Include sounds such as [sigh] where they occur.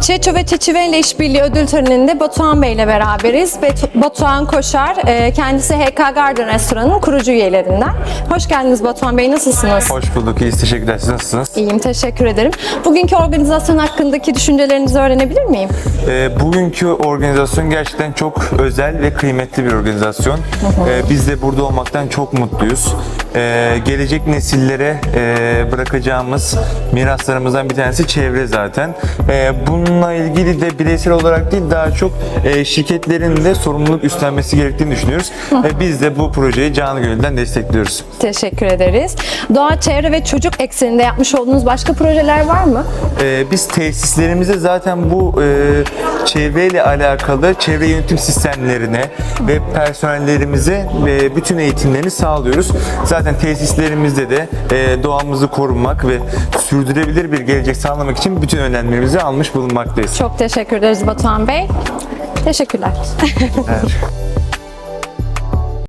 Çeço ve Çeçive ile işbirliği ödül töreninde Batuhan Bey ile beraberiz. Batuhan Koşar, e, kendisi HK Garden Restoran'ın kurucu üyelerinden. Hoş geldiniz Batuhan Bey, nasılsınız? Hoş bulduk, iyiyiz. Teşekkürler. Siz nasılsınız? İyiyim, teşekkür ederim. Bugünkü organizasyon hakkındaki düşüncelerinizi öğrenebilir miyim? Ee, bugünkü organizasyon gerçekten çok özel ve kıymetli bir organizasyon. Ee, biz de burada olmaktan çok mutluyuz. Ee, gelecek nesillere e, bırakacağımız miraslarımızdan bir tanesi çevre zaten. Ee, bununla ilgili de bireysel olarak değil daha çok e, şirketlerin de sorumluluk üstlenmesi gerektiğini düşünüyoruz. Ee, biz de bu projeyi canı gönülden destekliyoruz. Teşekkür ederiz. Doğa, çevre ve çocuk ekseninde yapmış olduğunuz başka projeler var mı? Ee, biz tesislerimize zaten bu e, çevreyle alakalı çevre yönetim sistemlerine ve personellerimize e, bütün eğitimlerini sağlıyoruz. Zaten tesislerimizde de e, doğamızı korumak ve sürdürülebilir bir gelecek sağlamak için bütün önlemlerimizi almış bulunmaktayız. Çok teşekkür ederiz Batuhan Bey. Teşekkürler. Evet. [laughs]